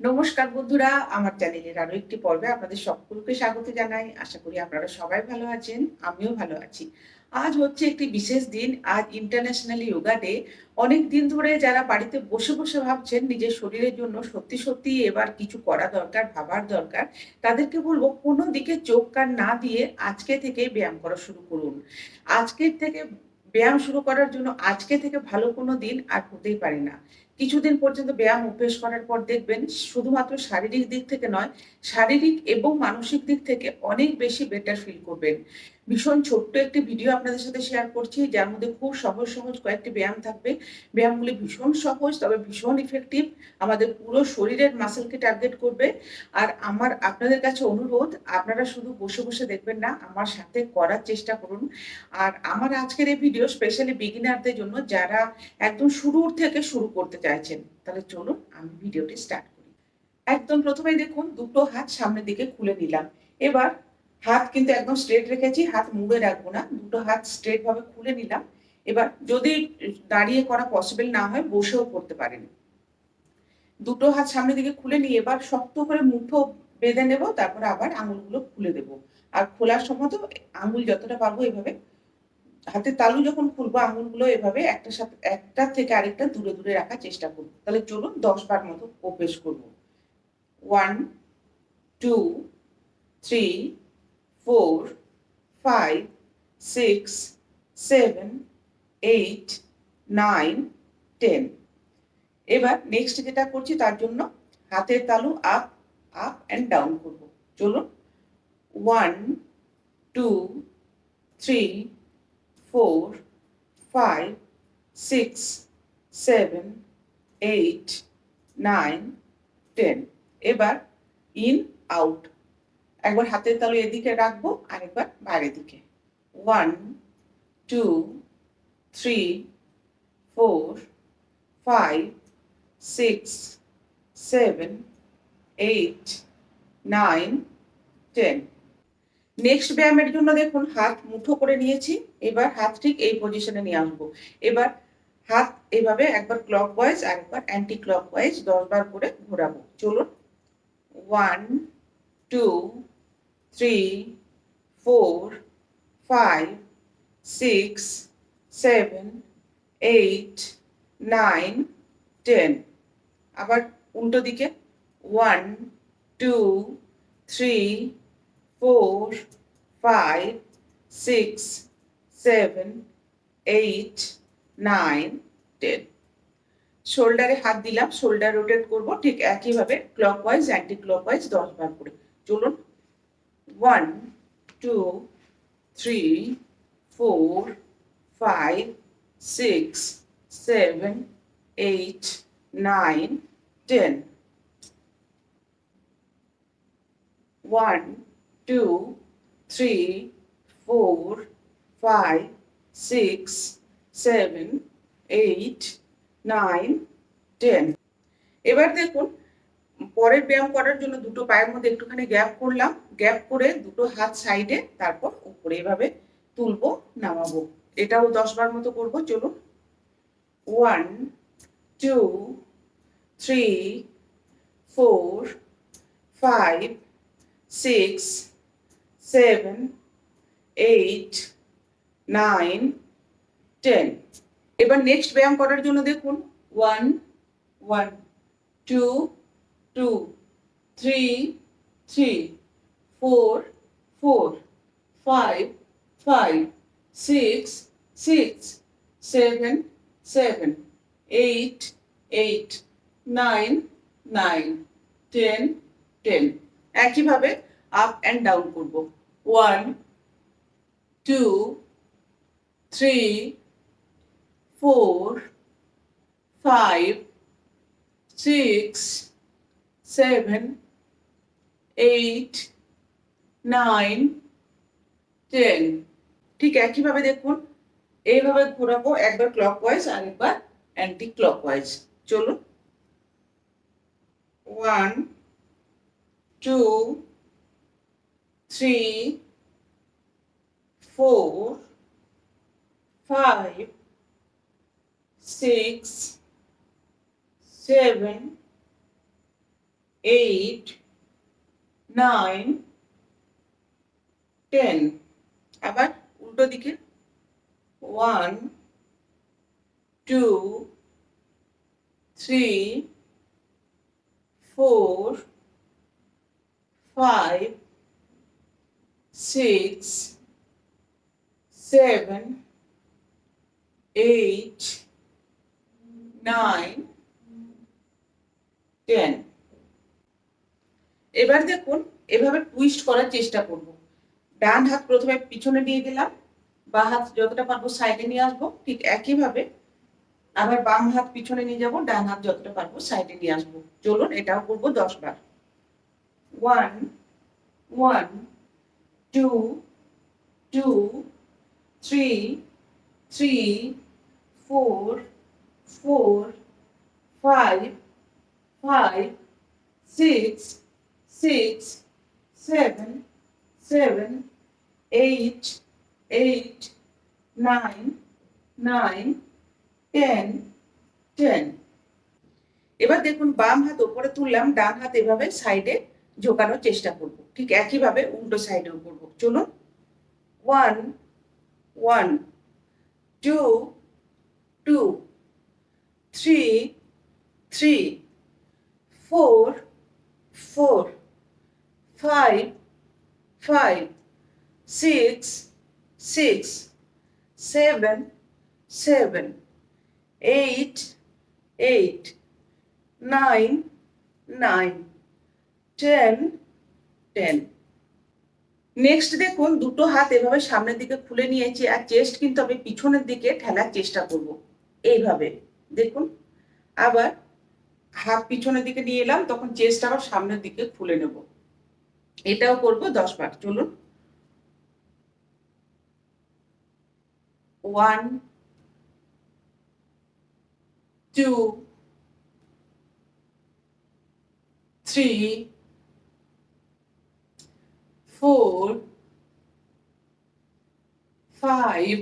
নমস্কার বন্ধুরা, আমার চ্যানেলের আরও একটি পর্বে আপনাদের সকলকে স্বাগত জানাই। আশা করি আপনারা সবাই ভালো আছেন, আমিও ভালো আছি। আজ হচ্ছে একটি বিশেষ দিন, আজ ইন্টারন্যাশনাল যোগা ডে অনেক দিন ধরে যারা বাড়িতে বসে বসে ভাবছেন নিজের শরীরের জন্য সত্যি সত্যি এবার কিছু করা দরকার, ভাবার দরকার, তাদেরকে বলব কোনো দিকে চোখ কান না দিয়ে আজকে থেকে ব্যায়াম করা শুরু করুন। আজকের থেকে ব্যায়াম শুরু করার জন্য আজকে থেকে ভালো কোনো দিন আর হতেই পারে না। কিছুদিন পর্যন্ত ব্যায়াম অভ্যেস করার পর দেখবেন শুধুমাত্র শারীরিক দিক থেকে নয়, শারীরিক এবং মানসিক দিক থেকে অনেক বেশি বেটার ফিল করবেন। ভীষণ ছোট্ট একটি ভিডিও আপনাদের সাথে শেয়ার করছি, যার মধ্যে খুব সহজ সহজ কয়েকটি ব্যায়াম থাকবে। ব্যায়ামগুলি ভীষণ সহজ, তবে ভীষণ ইফেক্টিভ আমাদের পুরো শরীরের মাসেলকে টার্গেট করবে। আর আমার আপনাদের কাছে অনুরোধ, আপনারা শুধু বসে বসে দেখবেন না, আমার সাথে করার চেষ্টা করুন। আর আমার আজকের এই ভিডিও স্পেশালি বিগিনারদের জন্য যারা একদম শুরুর থেকে শুরু করতে চাইছেন, তাহলে চলুন আমি ভিডিওটি স্টার্ট করি। একদম প্রথমে দেখুন, দুটো হাত সামনের দিকে খুলে নিলাম। এবার হাত কিন্তু একদম স্ট্রেট রেখেছি, হাত মুড়ে রাখব না, দুটো হাত স্ট্রেট ভাবে খুলে নিলাম। এবার যদি দাঁড়িয়ে করা পসিবল না হয়, বসেও করতে পারেন। দুটো হাত সামনের দিকে খুলে নিয়ে এবার শক্ত করে মুঠো বেঁধে নেব, তারপরে আবার আঙুলগুলো খুলে দেব। আর খোলার সময় তো আঙুল যতটা পারব এভাবে হাতে তালু যখন খুলবো, আঙুলগুলো এভাবে একটা সাথে, একটা থেকে আরেকটা দূরে দূরে রাখার চেষ্টা করব। তাহলে চলুন দশ বার মতো অভ্যেস করব। One two three four five six seven eight nine ten এবার নেক্সট যেটা করছি তার জন্য হাতের তালু আপ আপ অ্যান্ড ডাউন করব। চলুন। One two three four five six seven eight nine ten এবার ইন আউট একবার হাতের তালু এদিকে রাখব আর একবার বাইরের দিকে। One two three four five six seven eight nine ten next ব্যায়ামের জন্য দেখুন, হাত মুঠো করে নিয়েছি। এবার হাত ঠিক এই পজিশনে নিয়ে আসব। এবার হাত এভাবে একবার ক্লক ওয়াইজ আর একবার অ্যান্টি ক্লক ওয়াইজ দশ বার করে ঘোরাবো। চলুন। One two three four five six seven eight nine ten আবার উল্টো দিকে one two three four five six seven eight nine ten শোল্ডারে হাত দিলাম শোল্ডার রোটেট করব, ঠিক একইভাবে ক্লকওয়াইজ অ্যান্টি ক্লকওয়াইজ দশ বার করে। চলুন one two three four five six seven eight nine ten one two three four five six seven eight nine ten এবার দেখুন পরের ব্যায়াম করার জন্য দুটো পায়ের মধ্যে একটুখানি গ্যাপ করলাম। গ্যাপ করে দুটো হাত সাইডে তারপর উপরে এভাবে তুলবো, নামাবো। এটাও দশ বার মতো করব। চলুন। One two three four five six seven eight nine ten এবার নেক্সট ব্যায়াম করার জন্য দেখুন। One one two two three three four four five five six six seven seven eight eight nine nine ten ten একইভাবে up and down করব। One two three four five six seven eight nine ten ঠিক একইভাবে দেখুন। এইভাবে ঘোরাবো একবার clockwise আর একবার অ্যান্টি ক্লকওয়াইজ চলুন। One two three four five six seven, eight nine ten আবার উল্টো দিকে one two three four five six seven eight nine ten এবার দেখুন, এভাবে টুইস্ট করার চেষ্টা করব। ডান হাত প্রথমে পিছনে নিয়ে গেলাম বা হাত যতটা পারব সাইডে নিয়ে আসব, ঠিক একইভাবে আবার বাম হাত পিছনে নিয়ে যাব, ডান হাত যতটা পারব সাইডে নিয়ে আসব। চলুন, এটাও করব দশ বার। One one two two three three four four five five six six, seven, seven, eight, eight, nine, nine, ten, ten. এবার দেখুন বাম হাত ওপরে তুললাম ডান হাত এভাবে সাইডে ঝোকানোর চেষ্টা করব। ঠিক একইভাবে উল্টো সাইডেও করব। চলুন। One one two two three three four four five, five, six, six, seven, seven, eight, eight, nine, nine, ten, ten. Next দেখুন দুটো হাত এভাবে সামনের দিকে খুলে নিয়েছি আর চেস্ট কিন্তু আমি পিছনের দিকে ঠেলার চেষ্টা করব এইভাবে দেখুন আবার হাত পিছনের দিকে নিয়ে এলাম তখন চেস্ট আবার সামনের দিকে খুলে নেব এটাও করব দশ বার চলুন। One two three four five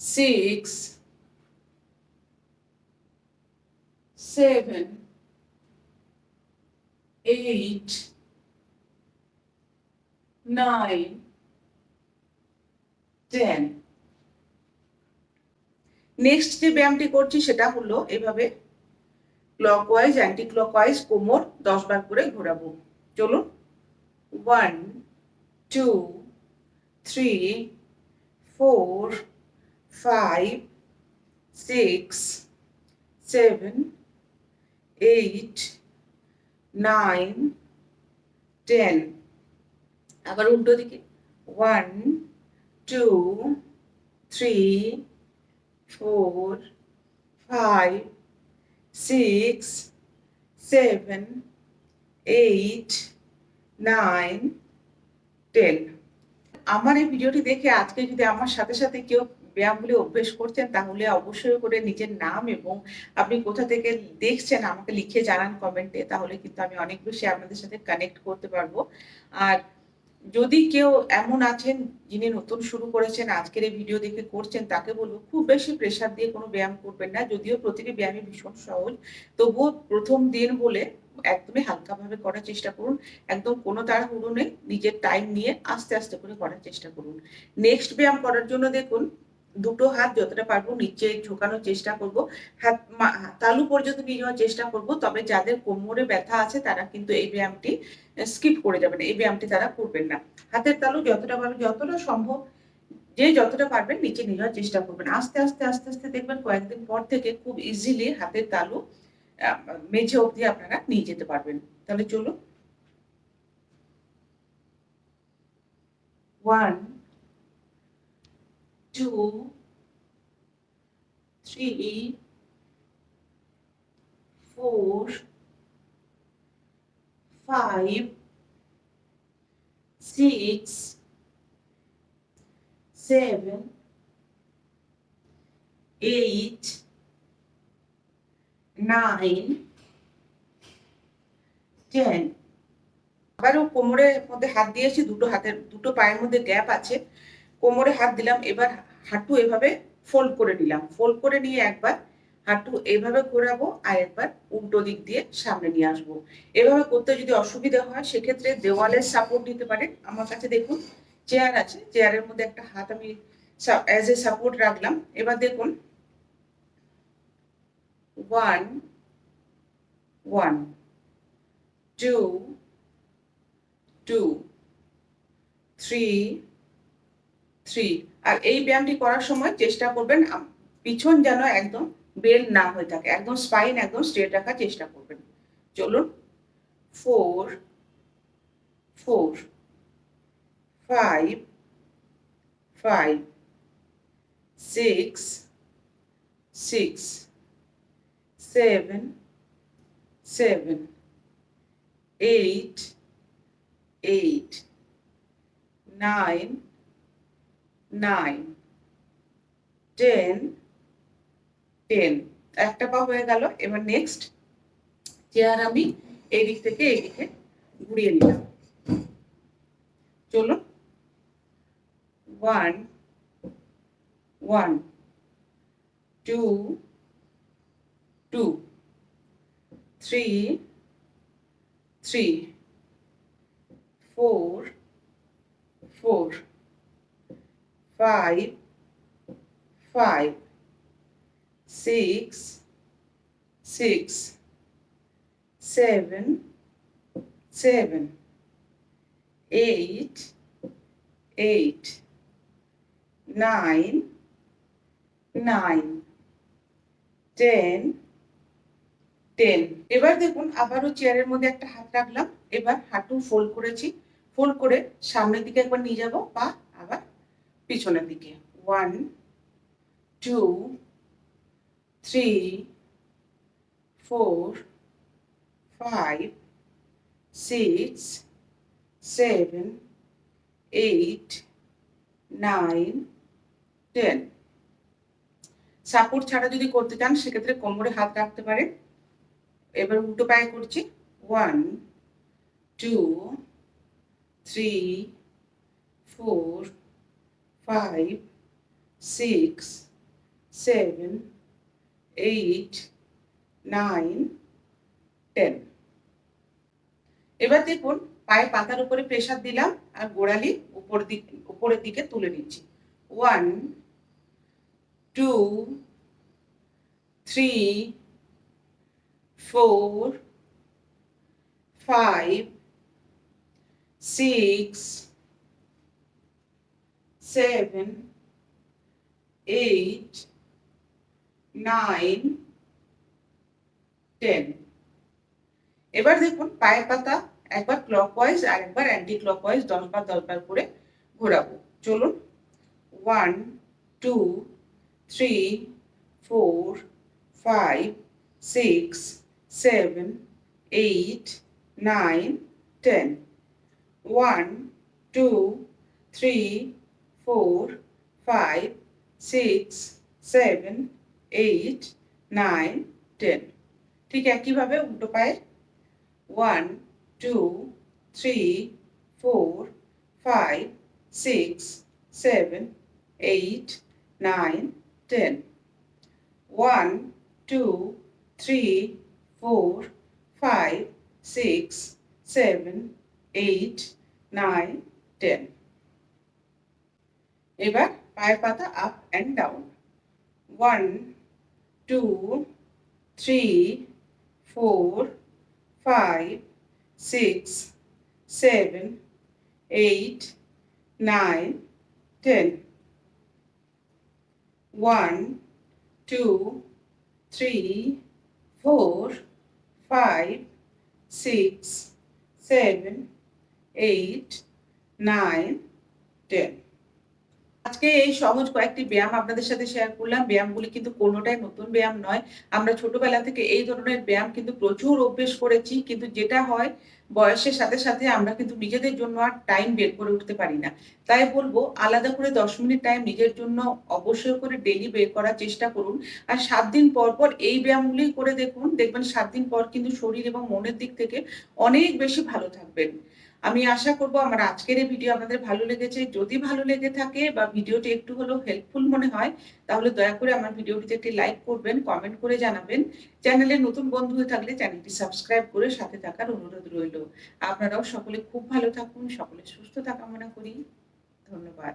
six seven, eight, nine, ten. Next যে ব্যায়ামটি করছি সেটা হলো এভাবে ক্লকওয়াইজ অ্যান্টি ক্লকওয়াইজ কোমর দশ বার করে ঘোরাবো চলুন one two three four five six seven eight nine ten আবার উল্টো দিকে। One two three four five six seven eight nine ten আমার এই ভিডিওটি দেখে আজকে যদি আমার সাথে সাথে কেউ ব্যায়ামগুলি অভ্যেস করছেন, তাহলে অবশ্যই করে নিজের নাম এবং আপনি কোথা থেকে দেখছেন আমাকে লিখে জানান কমেন্টে তাহলে কিন্তু আমি অনেক বেশি আপনাদের সাথে কানেক্ট করতে পারব। আর যদি কেউ এমন আছেন যিনি নতুন শুরু করেছেন, আজকের এই ভিডিও দেখে করছেন, তাকে বলব খুব বেশি প্রেশার দিয়ে কোনো ব্যায়াম করবেন না, যদিও প্রতিটি ব্যায়ামই ভীষণ সহজ। তবুও প্রথম দিন বলে একদমই হালকাভাবে করার চেষ্টা করুন, একদম কোনো তাড়াহুড়ো নেই, নিজের টাইম নিয়ে আস্তে আস্তে করে করার চেষ্টা করুন। নেক্সট ব্যায়াম করার জন্য দেখুন দুটো হাত যতটা পারব নিচে ঝোকানোর চেষ্টা করব। হাত তালু পর্যন্ত নিয়ে যাওয়ার চেষ্টা করব, তবে যাদের কোমরে ব্যথা আছে তারা কিন্তু এই ব্যায়ামটি স্কিপ করে যাবেন, এই ব্যায়ামটি তারা করবেন না। হাতের তালু যতটা পারবেন যতটা সম্ভব, যে যতটা পারবেন নিচে নিয়ে যাওয়ার চেষ্টা করবেন। আস্তে আস্তে আস্তে আস্তে দেখবেন কয়েকদিন পর থেকে খুব ইজিলি হাতের তালু মেঝে অবধি আপনারা নিয়ে যেতে পারবেন। তাহলে চলুন। One two, three, four, five, six, seven, eight, nine, ten. আবারও কোমরের মধ্যে হাত দিয়েছি দুটো হাতের দুটো পায়ের মধ্যে গ্যাপ আছে কোমরে হাত দিলাম, এবার হাঁটু এভাবে ফোল্ড করে নিলাম। ফোল্ড করে নিয়ে একবার হাঁটু এভাবে ঘোরাবো আর একবার উল্টো দিক দিয়ে সামনে নিয়ে আসব। এভাবে করতে যদি অসুবিধা হয়, সেক্ষেত্রে দেওয়ালের সাপোর্ট নিতে পারেন। আমার কাছে দেখুন চেয়ার আছে। চেয়ারের মধ্যে একটা হাত আমি অ্যাজ এ সাপোর্ট রাখলাম। এবার দেখুন one one two two three three আর এই ব্যায়ামটি করার সময় চেষ্টা করবেন পিছন যেন একদম বেল না হয়ে থাকে, একদম স্পাইন একদম স্ট্রেট রাখার চেষ্টা করবেন। চলুন। Four four five five six six seven seven eight eight nine nine ten ten একটা পা হয়ে গেল, এবার নেক্সট চেয়ার আমি এই দিক থেকে এই ঘুরিয়ে নিলাম। চলুন। One one two two three three four four five, five, six, six, seven, seven, eight, eight, nine, nine, ten, ten এবার দেখুন আবারও চেয়ারের মধ্যে একটা হাত রাখলাম। এবার হাঁটু ফোল্ড করেছি। ফোল্ড করে সামনের দিকে একবার নিয়ে যাব। বা পিছনের দিকে। One two three four five six seven eight nine ten support ছাড়া যদি করতে চান, সেক্ষেত্রে কোমরে হাত রাখতে পারেন। এবার উল্টো পায়ে করছি। One two three four five, six, seven, eight, nine, ten. এবার দেখুন পায়ে পাতার উপরে প্রেসার দিলাম আর গোড়ালি উপর দিক উপরের দিকে তুলে নিচ্ছি one two three four five six seven, eight, nine, ten. এবার দেখুন পায়ের পাতা একবার ক্লকওয়াইজ আর একবার অ্যান্টি ক্লকওয়াইজ দশ বার করে ঘোরাবো। চলুন। One two three four five six seven eight nine ten one two three four, five, six, seven, eight, nine, ten. ঠিক একইভাবে উল্টো পায়ে one two three four five six seven eight nine ten one two three four five six seven eight nine ten এবার পায়ের পাতা up and down one two three four five six seven eight nine ten one two three four five six seven eight nine ten আজকে এই সহজ কয়েকটি ব্যায়াম আপনাদের সাথে শেয়ার করলাম ব্যায়ামগুলি কিন্তু কোনোটাই নতুন ব্যায়াম নয় আমরা ছোটবেলা থেকে এই ধরনের ব্যায়াম কিন্তু প্রচুর অভ্যেস করেছি কিন্তু যেটা হয় বয়সের সাথে, সাথে আমরা কিন্তু নিজেদের জন্য আর টাইম বের করে উঠতে পারি না। তাই বলব আলাদা করে ১০ মিনিট টাইম নিজের জন্য অবশ্যই করে ডেইলি বের করার চেষ্টা করুন। আর সাত দিন পর, পর এই ব্যায়ামগুলি করে দেখুন। দেখবেন ৭ দিন পর কিন্তু শরীর এবং মনের দিক থেকে অনেক বেশি ভালো থাকবেন। আমি আশা করব আমার আজকের এই ভিডিও আপনাদের ভালো লেগেছে। যদি ভালো লেগে থাকে বা ভিডিওটি একটু হলেও হেল্পফুল মনে হয়, তাহলে দয়া করে আমার ভিডিওটিতে একটি লাইক করবেন, কমেন্ট করে জানাবেন। চ্যানেলে নতুন বন্ধু হয়ে থাকলে চ্যানেলটি সাবস্ক্রাইব করে সাথে থাকার অনুরোধ রইল। আপনারাও সকলে খুব ভালো থাকুন, সকলে সুস্থ থাকা মনে করি। ধন্যবাদ।